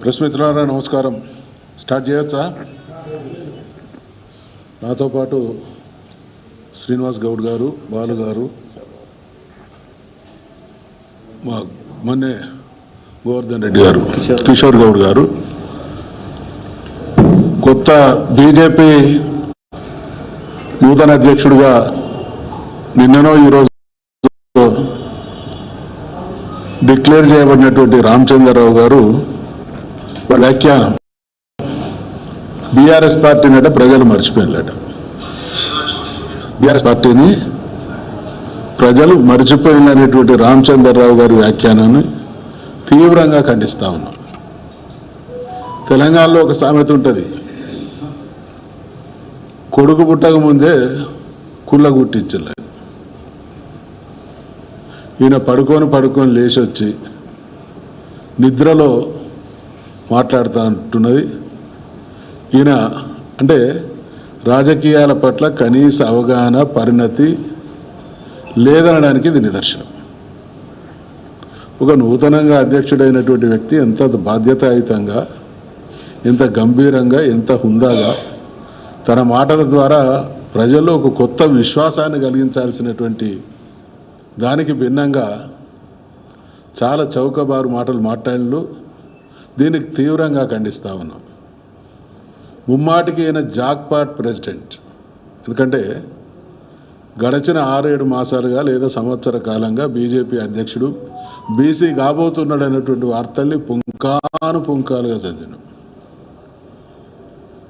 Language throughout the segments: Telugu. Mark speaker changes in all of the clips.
Speaker 1: ప్రెస్ మిత్రులారా నమస్కారం. స్టార్ట్ చేయొచ్చా? నాతో పాటు శ్రీనివాస్ గౌడ్ గారు బాలు గారు మా మొన్నే గోవర్ధన్ రెడ్డి గారు కిషోర్ గౌడ్ గారు కొత్త బీజేపీ నూతన అధ్యక్షుడిగా నిన్ననో ఈరోజు డిక్లేర్ చేయబడినటువంటి రామచంద్రరావు గారు వ్యాఖ్యానం బీఆర్ఎస్ పార్టీని అంటే ప్రజలు మర్చిపోయినట బీఆర్ఎస్ పార్టీని ప్రజలు మర్చిపోయినటువంటి రామచంద్రరావు గారి వ్యాఖ్యానాన్ని తీవ్రంగా ఖండిస్తా ఉన్నాం. తెలంగాణలో ఒక సామెత ఉంటుంది. కొడుకు పుట్టక ముందే కుళ్ళ గుట్టించలే. ఈయన పడుకొని పడుకొని లేచి వచ్చి నిద్రలో మాట్లాడుతూ అంటున్నది ఈయన అంటే రాజకీయాల పట్ల కనీస అవగాహన పరిణతి లేదనడానికి ఇది నిదర్శనం ఒక నూతనంగా అధ్యక్షుడైనటువంటి వ్యక్తి ఎంత బాధ్యతాయుతంగా ఎంత గంభీరంగా ఎంత హుందాగా తన మాటల ద్వారా ప్రజల్లో ఒక కొత్త విశ్వాసాన్ని కలిగించాల్సినటువంటి దానికి భిన్నంగా చాలా చౌకబారు మాటలు మాట్లాడినలు దీనికి తీవ్రంగా ఖండిస్తూ ఉన్నాం. ముమ్మాటికి ఈయన జాక్పాట్ ప్రెసిడెంట్. ఎందుకంటే గడచిన ఆరేడు మాసాలుగా లేదా సంవత్సర కాలంగా బీజేపీ అధ్యక్షుడు బీసీ కాబోతున్నాడు అనేటువంటి వార్తల్ని పుంకాను పుంకాలుగా చదివాను.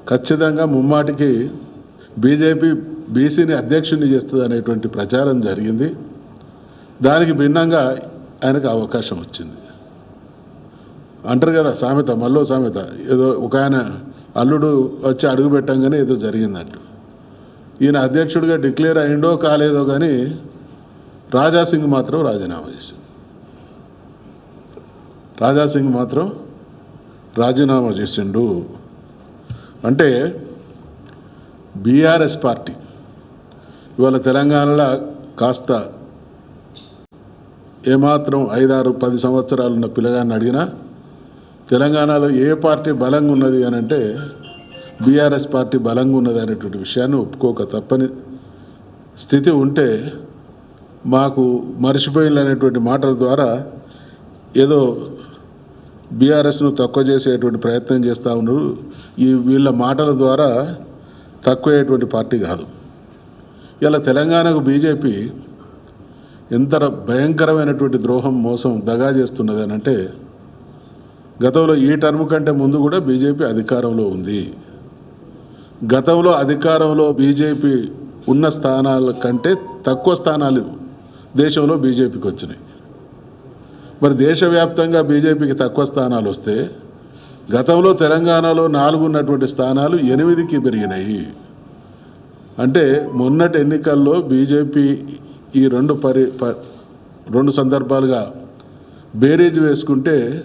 Speaker 1: ఖచ్చితంగా ముమ్మాటికి బీజేపీ బీసీని అధ్యక్షుడిని చేస్తుంది అనేటువంటి ప్రచారం జరిగింది. దానికి భిన్నంగా ఆయనకు అవకాశం వచ్చింది. అంటారు కదా సామెత మల్లో సామెత. ఏదో ఒక ఆయన అల్లుడు వచ్చి అడుగు పెట్టంగానే ఏదో జరిగిందంట. ఈయన అధ్యక్షుడిగా డిక్లేర్ అయిండో కాలేదో కానీ రాజాసింగ్ మాత్రం రాజీనామా చేసింది. రాజాసింగ్ మాత్రం రాజీనామా చేసిండు. అంటే బీఆర్ఎస్ పార్టీ ఇవాళ తెలంగాణలో కాస్త ఏమాత్రం ఐదారు పది సంవత్సరాలు ఉన్న పిల్లగాన్ని అడిగినా తెలంగాణలో ఏ పార్టీ బలంగా ఉన్నది అని అంటే బీఆర్ఎస్ పార్టీ బలంగా ఉన్నది అనేటువంటి విషయాన్ని ఒప్పుకోక తప్పని స్థితి ఉంటే మాకు మర్చిపోయినటువంటి మాటల ద్వారా ఏదో బీఆర్ఎస్ను తక్కువ చేసేటువంటి ప్రయత్నం చేస్తూ ఉన్నారు. ఈ వీళ్ళ మాటల ద్వారా తక్కువయ్యేటువంటి పార్టీ కాదు. ఇలా తెలంగాణకు బీజేపీ ఎంత భయంకరమైనటువంటి ద్రోహం మోసం దగా చేస్తున్నది అని అంటే గతంలో ఈ టర్మ్ కంటే ముందు కూడా బీజేపీ అధికారంలో ఉంది. గతంలో అధికారంలో బీజేపీ ఉన్న స్థానాల కంటే తక్కువ స్థానాలు దేశంలో బీజేపీకి వచ్చినాయి. మరి దేశవ్యాప్తంగా బీజేపీకి తక్కువ స్థానాలు వస్తే గతంలో తెలంగాణలో నాలుగు ఉన్నటువంటి స్థానాలు ఎనిమిదికి పెరిగినాయి. అంటే మొన్నటి ఎన్నికల్లో బీజేపీ ఈ రెండు పరి ప- రెండు సందర్భాలుగా బేరీజ్ వేసుకుంటే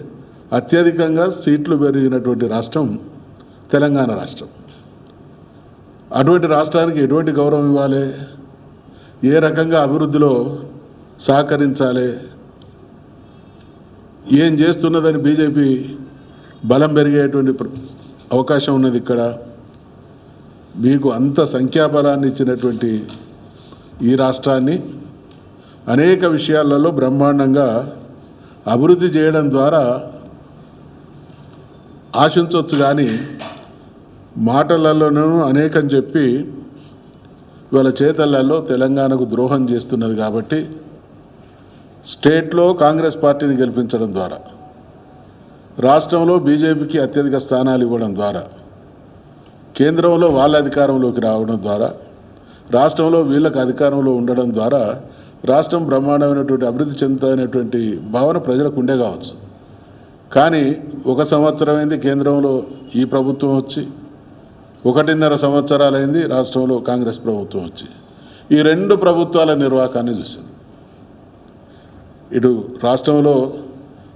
Speaker 1: అత్యధికంగా సీట్లు పెరిగినటువంటి రాష్ట్రం తెలంగాణ రాష్ట్రం. అటువంటి రాష్ట్రానికి ఎటువంటి గౌరవం ఇవ్వాలి? ఏ రకంగా అభివృద్ధిలో సహకరించాలి? ఏం చేస్తున్నదని బీజేపీ బలం పెరిగేటువంటి అవకాశం ఉన్నది ఇక్కడ. మీకు అంత సంఖ్యాబలాన్ని ఇచ్చినటువంటి ఈ రాష్ట్రాన్ని అనేక విషయాలలో బ్రహ్మాండంగా అభివృద్ధి చేయడం ద్వారా ఆశించవచ్చు కానీ మాటలలోనూ అనేకం చెప్పి ఇవాళ చేతలలో తెలంగాణకు ద్రోహం చేస్తున్నది కాబట్టి స్టేట్లో కాంగ్రెస్ పార్టీని గెలిపించడం ద్వారా రాష్ట్రంలో బీజేపీకి అత్యధిక స్థానాలు ఇవ్వడం ద్వారా కేంద్రంలో వాళ్ళ అధికారంలోకి రావడం ద్వారా రాష్ట్రంలో వీళ్ళకి అధికారంలో ఉండడం ద్వారా రాష్ట్రం బ్రహ్మాండమైనటువంటి అభివృద్ధి చెందుతాయనేటువంటి భావన ప్రజలకు ఉండే కావచ్చు. కానీ ఒక సంవత్సరం అయింది కేంద్రంలో ఈ ప్రభుత్వం వచ్చి ఒకటిన్నర సంవత్సరాలైంది రాష్ట్రంలో కాంగ్రెస్ ప్రభుత్వం వచ్చి. ఈ రెండు ప్రభుత్వాల నిర్వాహకాన్ని చూసింది ఇటు రాష్ట్రంలో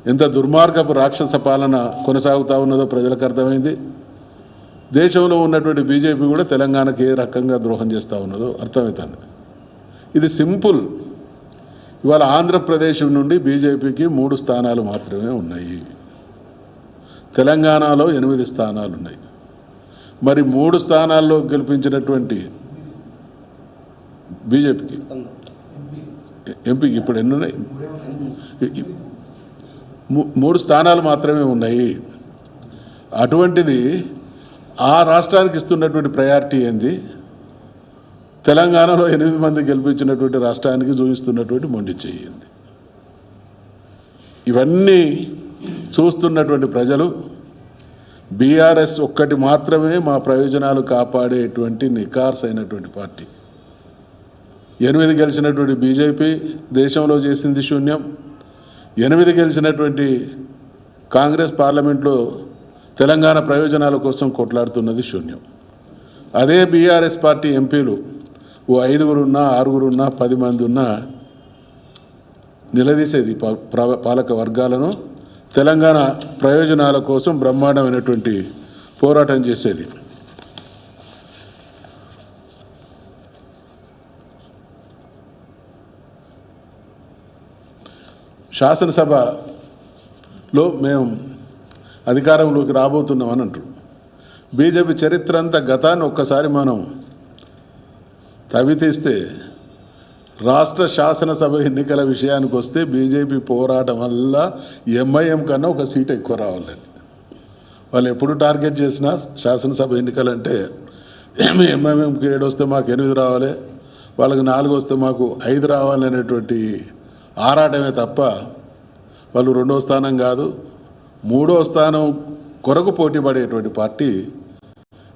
Speaker 1: ఎంత దుర్మార్గపు రాక్షస పాలన కొనసాగుతూ ఉన్నదో ప్రజలకు అర్థమైంది. దేశంలో ఉన్నటువంటి బీజేపీ కూడా తెలంగాణకి ఏ రకంగా ద్రోహం చేస్తూ ఉన్నదో అర్థమవుతుంది. ఇది సింపుల్. ఇవాళ ఆంధ్రప్రదేశ్ నుండి బీజేపీకి మూడు స్థానాలు మాత్రమే ఉన్నాయి. తెలంగాణలో ఎనిమిది స్థానాలు ఉన్నాయి మరి మూడు స్థానాల్లో గెలిపించినటువంటి బీజేపీకి? ఎంపీకి ఇప్పుడు ఎన్ని ఉన్నాయి మూడు స్థానాలు మాత్రమే ఉన్నాయి. అటువంటిది ఆ రాష్ట్రానికి ఇస్తున్నటువంటి ప్రయారిటీ ఏంది? తెలంగాణలో ఎనిమిది మంది గెలిపించినటువంటి రాష్ట్రానికి చూపిస్తున్నటువంటి మొండి చెయ్యింది ఇవన్నీ చూస్తున్నటువంటి ప్రజలు బీఆర్ఎస్ ఒక్కటి మాత్రమే మా ప్రయోజనాలు కాపాడేటువంటి నికార్స్ అయినటువంటి పార్టీ. ఎనిమిది గెలిచినటువంటి బీజేపీ దేశంలో చేసింది శూన్యం. ఎనిమిది గెలిచినటువంటి కాంగ్రెస్ పార్లమెంట్లో తెలంగాణ ప్రయోజనాల కోసం కొట్లాడుతున్నది శూన్యం. అదే బీఆర్ఎస్ పార్టీ ఎంపీలు ఓ ఐదుగురున్నా ఆరుగురున్నా పది మంది ఉన్నా నిలదీసేది పాలక వర్గాలను తెలంగాణ ప్రయోజనాల కోసం బ్రహ్మాండమైనటువంటి పోరాటం చేసేది. శాసనసభలో మేము అధికారంలోకి రాబోతున్నామని అంటారు బీజేపీ చరిత్ర అంతా గతాన్ని ఒక్కసారి మనం తవ్వితీస్తే రాష్ట్ర శాసనసభ ఎన్నికల విషయానికి వస్తే బీజేపీ పోరాటం వల్ల ఎంఐఎం కన్నా ఒక సీట్ ఎక్కువ రావాలని వాళ్ళు ఎప్పుడు టార్గెట్ చేసినా శాసనసభ ఎన్నికలంటే ఎంఐఎంకి ఏడు వస్తే మాకు ఎనిమిది రావాలి వాళ్ళకి నాలుగు వస్తే మాకు ఐదు రావాలి అనేటువంటి ఆరాటమే తప్ప వాళ్ళు రెండో స్థానం కాదు మూడో స్థానం కొరకు పోటీ పడేటువంటి పార్టీ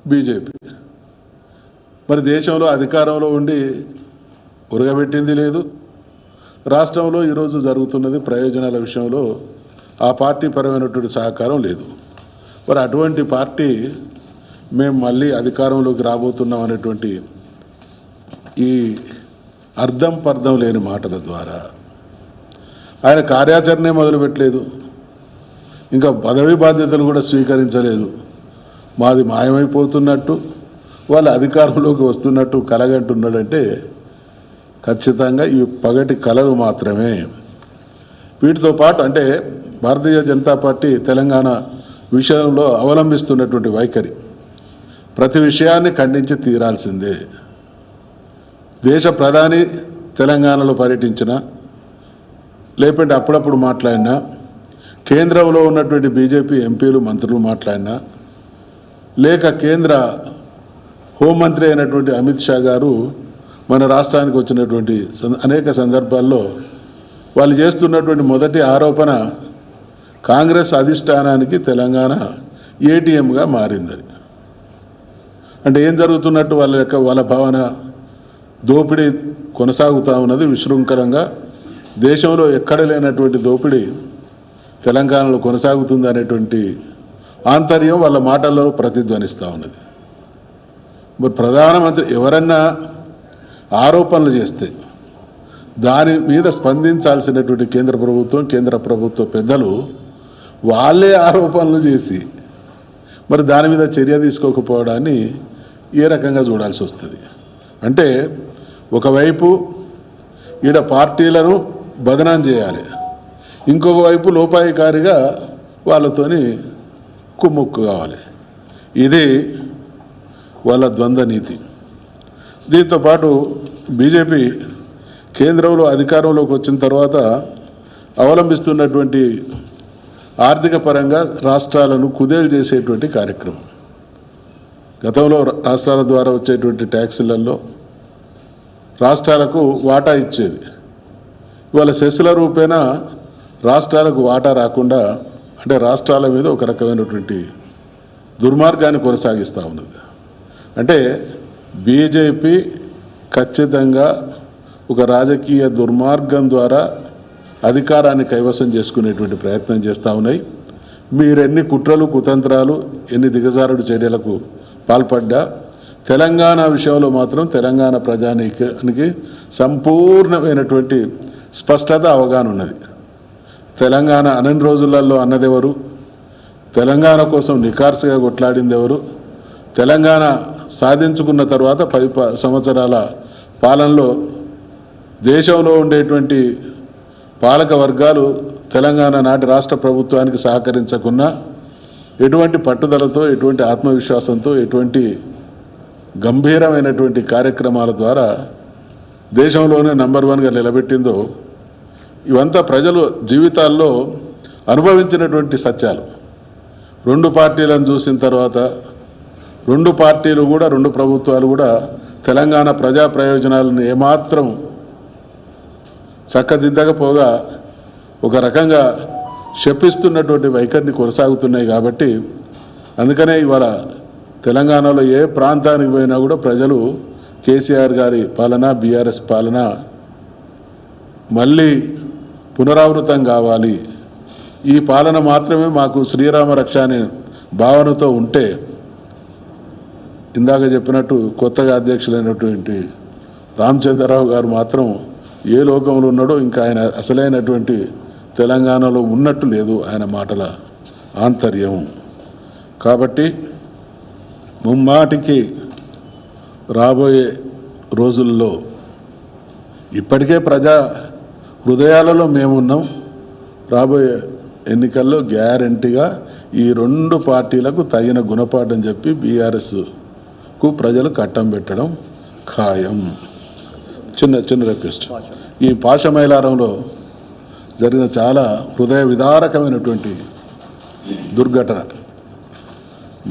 Speaker 1: బీజేపీ. మరి దేశంలో అధికారంలో ఉండి ఉరగబెట్టింది లేదు. రాష్ట్రంలో ఈరోజు జరుగుతున్నది ప్రయోజనాల విషయంలో ఆ పార్టీ పరమైనటువంటి సహకారం లేదు. మరి అటువంటి పార్టీ మేము మళ్ళీ అధికారంలోకి రాబోతున్నాం అనేటువంటి ఈ అర్థం పర్థం లేని మాటల ద్వారా ఆయన కార్యాచరణే మొదలుపెట్టలేదు. ఇంకా పదవి బాధ్యతలు కూడా స్వీకరించలేదు. మాది మాయమైపోతున్నట్టు వాళ్ళు అధికారంలోకి వస్తున్నట్టు కలగంటున్నాడంటే ఖచ్చితంగా ఇవి పగటి కళలు మాత్రమే. వీటితో పాటు అంటే భారతీయ జనతా పార్టీ తెలంగాణ విషయంలో అవలంబిస్తున్నటువంటి వైఖరి. ప్రతి విషయాన్ని ఖండించి తీరాల్సిందే. దేశ ప్రధాని తెలంగాణలో పర్యటించిన లేకుంటే అప్పుడప్పుడు మాట్లాడినా కేంద్రంలో ఉన్నటువంటి బీజేపీ ఎంపీలు మంత్రులు మాట్లాడినా లేక కేంద్ర హోంమంత్రి అయినటువంటి అమిత్ షా గారు మన రాష్ట్రానికి వచ్చినటువంటి అనేక సందర్భాల్లో వాళ్ళు చేస్తున్నటువంటి మొదటి ఆరోపణ కాంగ్రెస్ అధిష్టానానికి తెలంగాణ ఏటీఎంగా మారిందని. అంటే ఏం జరుగుతున్నట్టు వాళ్ళ యొక్క వాళ్ళ భావన దోపిడీ కొనసాగుతూ ఉన్నది విశృంఖలంగా. దేశంలో ఎక్కడ లేనటువంటి దోపిడీ తెలంగాణలో కొనసాగుతుంది అనేటువంటి ఆంతర్యం వాళ్ళ మాటల్లో ప్రతిధ్వనిస్తూ ఉన్నది. మరి ప్రధానమంత్రి ఎవరన్నా ఆరోపణలు చేస్తే దాని మీద స్పందించాల్సినటువంటి కేంద్ర ప్రభుత్వం కేంద్ర ప్రభుత్వ పెద్దలు వాళ్ళే ఆరోపణలు చేసి మరి దాని మీద చర్య తీసుకోకపోవడాన్ని ఏ రకంగా చూడాల్సి వస్తుంది? అంటే ఒకవైపు ఈడ పార్టీలను బదనాం చేయాలి ఇంకొక వైపు లోపాయికారిగా వాళ్ళతోని కుమ్ముక్కు కావాలి. ఇది వాళ్ళ ద్వంద్వ నీతి. దీంతో పాటు బీజేపీ కేంద్రంలో అధికారంలోకి వచ్చిన తర్వాత అవలంబిస్తున్నటువంటి ఆర్థిక పరంగా రాష్ట్రాలను కుదేలు చేసేటువంటి కార్యక్రమం. గతంలో రాష్ట్రాల ద్వారా వచ్చేటువంటి ట్యాక్సులలో రాష్ట్రాలకు వాటా ఇచ్చేది. ఇవాళ సెస్ల రూపేణా రాష్ట్రాలకు వాటా రాకుండా అంటే రాష్ట్రాల మీద ఒక రకమైనటువంటి దుర్మార్గాన్ని కొనసాగిస్తూ ఉన్నది. అంటే బీజేపీ ఖచ్చితంగా ఒక రాజకీయ దుర్మార్గం ద్వారా అధికారాన్ని కైవసం చేసుకునేటువంటి ప్రయత్నం చేస్తూ ఉన్నాయి. మీరెన్ని కుట్రలు కుతంత్రాలు ఎన్ని దిగజారుడు చర్యలకు పాల్పడ్డా తెలంగాణ విషయంలో మాత్రం తెలంగాణ ప్రజానీకానికి సంపూర్ణమైనటువంటి స్పష్టత అవగాహన ఉన్నది. తెలంగాణ అనని రోజులలో అన్నదెవరు? తెలంగాణ కోసం నికార్సుగా కొట్లాడింది ఎవరు తెలంగాణ సాధించుకున్న తర్వాత పది ప- సంవత్సరాల పాలనలో దేశంలో ఉండేటువంటి పాలక వర్గాలు తెలంగాణ నాటి రాష్ట్ర ప్రభుత్వానికి సహకరించకున్నా ఎటువంటి పట్టుదలతో ఎటువంటి ఆత్మవిశ్వాసంతో ఎటువంటి గంభీరమైనటువంటి కార్యక్రమాల ద్వారా దేశంలోనే నంబర్ వన్గా నిలబెట్టిందో ఇవంతా ప్రజలు జీవితాల్లో అనుభవించినటువంటి సత్యాలు. రెండు పార్టీలను చూసిన తర్వాత రెండు పార్టీలు కూడా రెండు ప్రభుత్వాలు కూడా తెలంగాణ ప్రజా ప్రయోజనాలను ఏమాత్రం చక్కదిద్దకపోగా ఒక రకంగా శపిస్తున్నటువంటి వైఖరిని కొనసాగుతున్నాయి కాబట్టి అందుకనే ఇవాళ తెలంగాణలో ఏ ప్రాంతానికి పోయినా కూడా ప్రజలు కేసీఆర్ గారి పాలన బీఆర్ఎస్ పాలన మళ్ళీ పునరావృతం కావాలి. ఈ పాలన మాత్రమే మాకు శ్రీరామ రక్ష అనే భావనతో ఉంటే ఇందాక చెప్పినట్టు కొత్తగా అధ్యక్షులైనటువంటి రామచంద్రరావు గారు మాత్రం ఏ లోకంలో ఉన్నాడో ఇంకా ఆయన అసలైనటువంటి తెలంగాణలో ఉన్నట్టు లేదు ఆయన మాటల ఆంతర్యం. కాబట్టి ముమ్మాటికి రాబోయే రోజుల్లో ఇప్పటికే ప్రజా హృదయాలలో మేమున్నాం. రాబోయే ఎన్నికల్లో గ్యారంటీగా ఈ రెండు పార్టీలకు తగిన గుణపాఠం చెప్పి కు ప్రజలు కట్టం పెట్టడం ఖాయం. చిన్న చిన్న రిక్వెస్ట్ ఈ పాషమైలారంలో జరిగిన చాలా హృదయ విదారకమైనటువంటి దుర్ఘటన.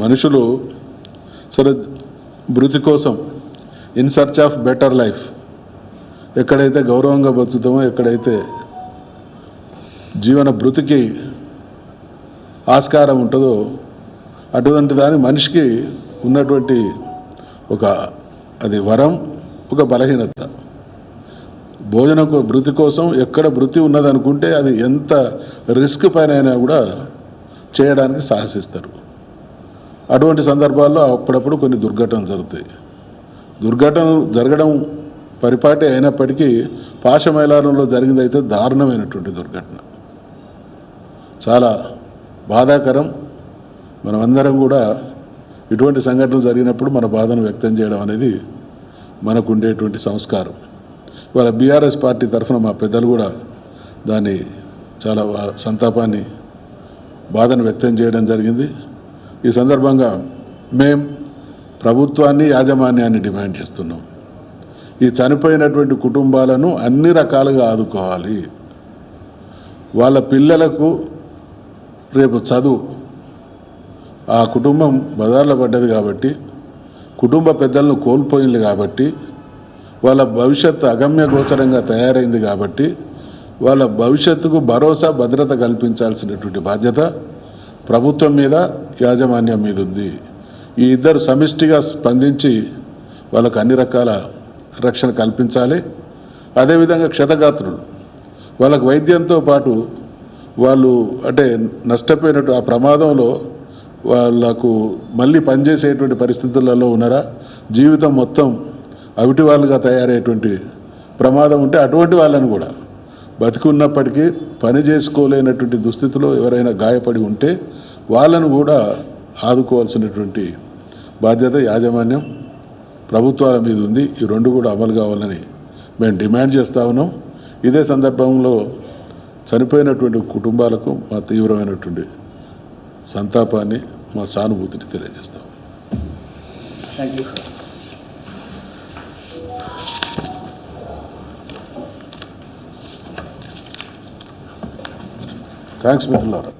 Speaker 1: మనుషులు సరే మృతి కోసం in search of better life ఎక్కడైతే గౌరవంగా బతుకుతామో ఎక్కడైతే జీవన భృతికి ఆస్కారం ఉంటుందో అటువంటి దాని మనిషికి ఉన్నటువంటి ఒక అది వరం ఒక బలహీనత. భోజనం వృత్తి కోసం ఎక్కడ వృత్తి ఉన్నదనుకుంటే అది ఎంత రిస్క్ పైన అయినా కూడా చేయడానికి సాహసిస్తారు. అటువంటి సందర్భాల్లో అప్పుడప్పుడు కొన్ని దుర్ఘటనలు జరుగుతాయి. దుర్ఘటనలు జరగడం పరిపాటి అయినప్పటికీ పాశమైలారంలో జరిగింది అయితే దారుణమైనటువంటి దుర్ఘటన. చాలా బాధాకరం. మనమందరం కూడా ఇటువంటి సంఘటనలు జరిగినప్పుడు మన బాధను వ్యక్తం చేయడం అనేది మనకు ఉండేటువంటి సంస్కారం. ఇవాళ బీఆర్ఎస్ పార్టీ తరఫున మా పెద్దలు కూడా దాన్ని చాలా సంతాపాన్ని బాధను వ్యక్తం చేయడం జరిగింది. ఈ సందర్భంగా మేం ప్రభుత్వాన్ని యాజమాన్యాన్ని డిమాండ్ చేస్తున్నాం. ఈ చనిపోయినటువంటి కుటుంబాలను అన్ని రకాలుగా ఆదుకోవాలి. వాళ్ళ పిల్లలకు రేపు చదువు ఆ కుటుంబం బజార్లో పడ్డది కాబట్టి కుటుంబ పెద్దలను కోల్పోయింది కాబట్టి వాళ్ళ భవిష్యత్తు అగమ్య గోచరంగా తయారైంది కాబట్టి వాళ్ళ భవిష్యత్తుకు భరోసా భద్రత కల్పించాల్సినటువంటి బాధ్యత ప్రభుత్వం మీద యాజమాన్యం మీద ఉంది. ఈ ఇద్దరు సమిష్టిగా స్పందించి వాళ్ళకు అన్ని రకాల రక్షణ కల్పించాలి. అదేవిధంగా క్షతగాత్రులు వాళ్ళకు వైద్యంతో పాటు వాళ్ళు అంటే నష్టపోయినట్టు ఆ ప్రమాదంలో వాళ్ళకు మళ్ళీ పనిచేసేటువంటి పరిస్థితులలో ఉన్నారా? జీవితం మొత్తం అవిటి వాళ్ళుగా తయారయ్యేటువంటి ప్రమాదం ఉంటే అటువంటి వాళ్ళని కూడా బతికున్నప్పటికీ పని చేసుకోలేనటువంటి దుస్థితిలో ఎవరైనా గాయపడి ఉంటే వాళ్ళను కూడా ఆదుకోవాల్సినటువంటి బాధ్యత యాజమాన్యం ప్రభుత్వాల మీద ఉంది. ఈ రెండు కూడా అమలు కావాలని మేము డిమాండ్ చేస్తా ఉన్నాం. ఇదే సందర్భంలో చనిపోయినటువంటి కుటుంబాలకు మా తీవ్రమైనటువంటి సంతాపాన్ని మా సానుభూతిని తెలియజేస్తాం. థ్యాంక్స్ మిత్రులారా.